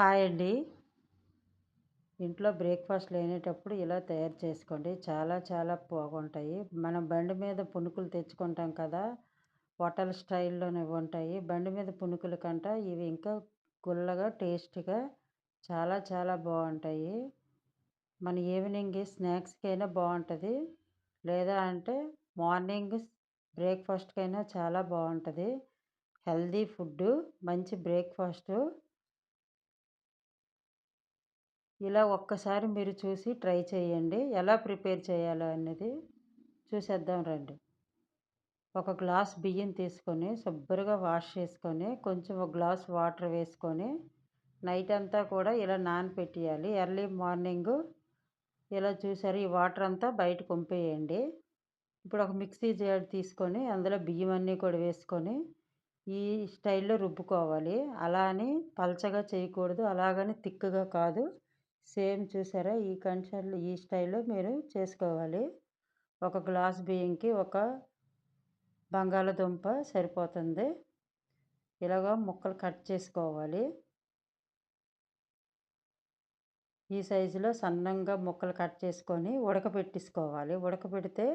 Hi అండి. ఇంట్లో breakfast లేనేటప్పుడు ఇలా తయారు చేసుకోండి. చాలా చాలా బాగుంటాయి. మనం బండి మీద పునుకులు తెచ్చుకుంటాం కదా హోటల్ స్టైల్లోనే ఉంటాయి. బండి మీద పునుకుల కంట ఇవి ఇంకా గుల్లగా టేస్ట్గా చాలా చాలా బాగుంటాయి. మన ఈవినింగ్ స్నాక్స్కైనా బాగుంటుంది. లేదా అంటే మార్నింగ్ బ్రేక్ఫాస్ట్కైనా చాలా బాగుంటుంది. హెల్దీ ఫుడ్ మంచి బ్రేక్ఫాస్టు. ఇలా ఒక్కసారి మీరు చూసి ట్రై చేయండి. ఎలా ప్రిపేర్ చేయాలో అనేది చూసేద్దాం రండి. ఒక గ్లాస్ బియ్యం తీసుకొని శుభ్రంగా వాష్ చేసుకొని కొంచెం ఒక గ్లాస్ వాటర్ వేసుకొని నైట్ అంతా కూడా ఇలా నానపెట్టేయాలి. ఎర్లీ మార్నింగ్ ఇలా చూసారు ఈ వాటర్ అంతా బయట పంపేయండి. ఇప్పుడు ఒక మిక్సీ జార్ తీసుకొని అందులో బియ్యం అన్నీ కూడా వేసుకొని ఈ స్టైల్లో రుబ్బుకోవాలి. అలా అని పలచగా చేయకూడదు. అలాగని తిక్కుగా కాదు. సేమ్ చూసారా? ఈ కండిషన్లో ఈ స్టైల్లో మీరు చేసుకోవాలి. ఒక గ్లాస్ బియ్యంకి ఒక బంగాళదుంప సరిపోతుంది. ఇలాగ ముక్కలు కట్ చేసుకోవాలి. ఈ సైజులో సన్నంగా ముక్కలు కట్ చేసుకొని ఉడకబెట్టేసుకోవాలి. ఉడకబెడితే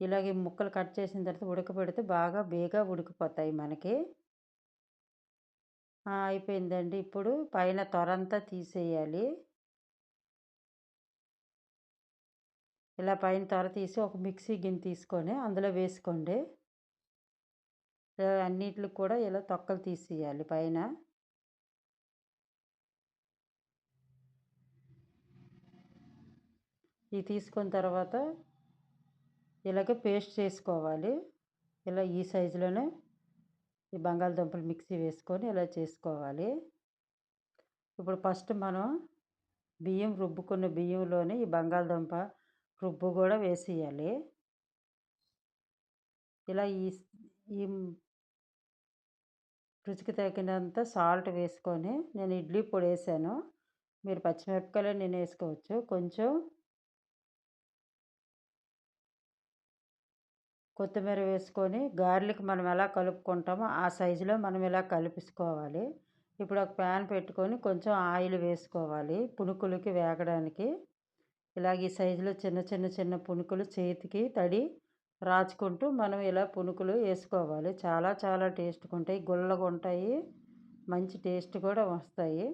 ఇలాగే ముక్కలు కట్ చేసిన తర్వాత ఉడకబెడితే బాగా బేగా ఉడికిపోతాయి మనకి. అయిపోయిందండి. ఇప్పుడు పైన తొరంతా తీసేయాలి. ఇలా పైన తొర తీసి ఒక మిక్సీ గిన్నె తీసుకొని అందులో వేసుకోండి. అన్నిటికి కూడా ఇలా తొక్కలు తీసేయాలి పైన. ఇది తీసుకున్న తర్వాత ఇలాగ పేస్ట్ చేసుకోవాలి. ఇలా ఈ సైజులోనే ఈ బంగాళదుంపలు మిక్సీ వేసుకొని ఇలా చేసుకోవాలి. ఇప్పుడు ఫస్ట్ మనం బియ్యం రుబ్బుకున్న బియ్యంలోనే ఈ బంగాళదుంప రుబ్బు కూడా వేసేయాలి. ఇలా ఈ ఈ రుచికి తగినంత సాల్ట్ వేసుకొని నేను ఇడ్లీ పొడి వేసాను. మీరు పచ్చిమిరపకాయలు నేను వేసుకోవచ్చు. కొంచెం కొత్తిమీర వేసుకొని గార్లిక్ మనం ఎలా కలుపుకుంటామో ఆ సైజులో మనం ఇలా కలిపించుకోవాలి ఇప్పుడు ఒక ప్యాన్ పెట్టుకొని కొంచెం ఆయిల్ వేసుకోవాలి పునుకులకి వేగడానికి. ఇలాగ ఈ సైజులో చిన్న చిన్న చిన్న పునుకులు చేతికి తడి రాచుకుంటూ మనం ఇలా పునుకులు వేసుకోవాలి. చాలా చాలా టేస్ట్గా ఉంటాయి గుల్లగా ఉంటాయి మంచి టేస్ట్ కూడా వస్తాయి.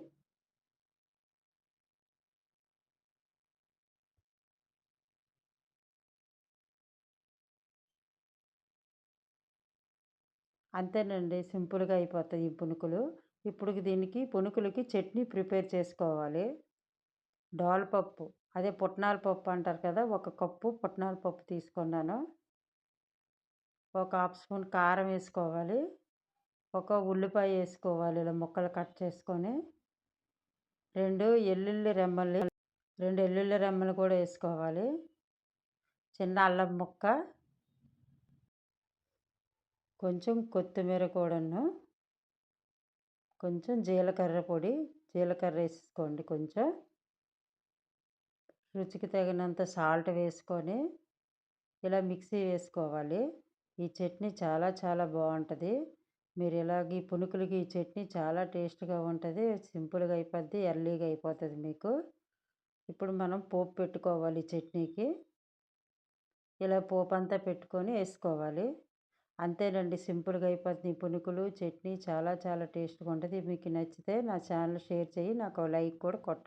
అంతేనండి. సింపుల్గా అయిపోతాయి ఈ పునుకులు. ఇప్పుడు దీనికి పునుకులకి చట్నీ ప్రిపేర్ చేసుకోవాలి. డోలపప్పు అదే పుట్నాల పప్పు అంటారు కదా ఒక కప్పు పుట్నాల పప్పు తీసుకున్నాను. ఒక హాఫ్ స్పూన్ కారం వేసుకోవాలి. ఒక ఉల్లిపాయ వేసుకోవాలి ఇలా ముక్కలు కట్ చేసుకొని. రెండు ఎల్లుల్లి రెమ్మలు రెండు ఎల్లుల్లి రెమ్మలు కూడా వేసుకోవాలి. చిన్న అల్లం ముక్క. కొంచెం కొత్తిమీర కూడాను కొంచెం జీలకర్ర పొడి జీలకర్ర వేసుకోండి కొంచెం. రుచికి తగినంత సాల్ట్ వేసుకొని ఇలా మిక్సీ వేసుకోవాలి. ఈ చట్నీ చాలా చాలా బాగుంటుంది. మీరు ఇలాగ ఈ పునుకులకి ఈ చట్నీ చాలా టేస్ట్గా ఉంటుంది సింపుల్గా అయిపోద్ది ఎర్లీగా అయిపోతుంది మీకు. ఇప్పుడు మనం పోపు పెట్టుకోవాలి చట్నీకి. ఇలా పోపు అంతా పెట్టుకొని వేసుకోవాలి. అంతేనండి. సింపుల్గా అయిపోతుంది. పునుకులు చట్నీ చాలా చాలా టేస్ట్గా ఉంటుంది. మీకు నచ్చితే నా ఛానల్ షేర్ చేయి నాకు లైక్ కూడా కొట్ట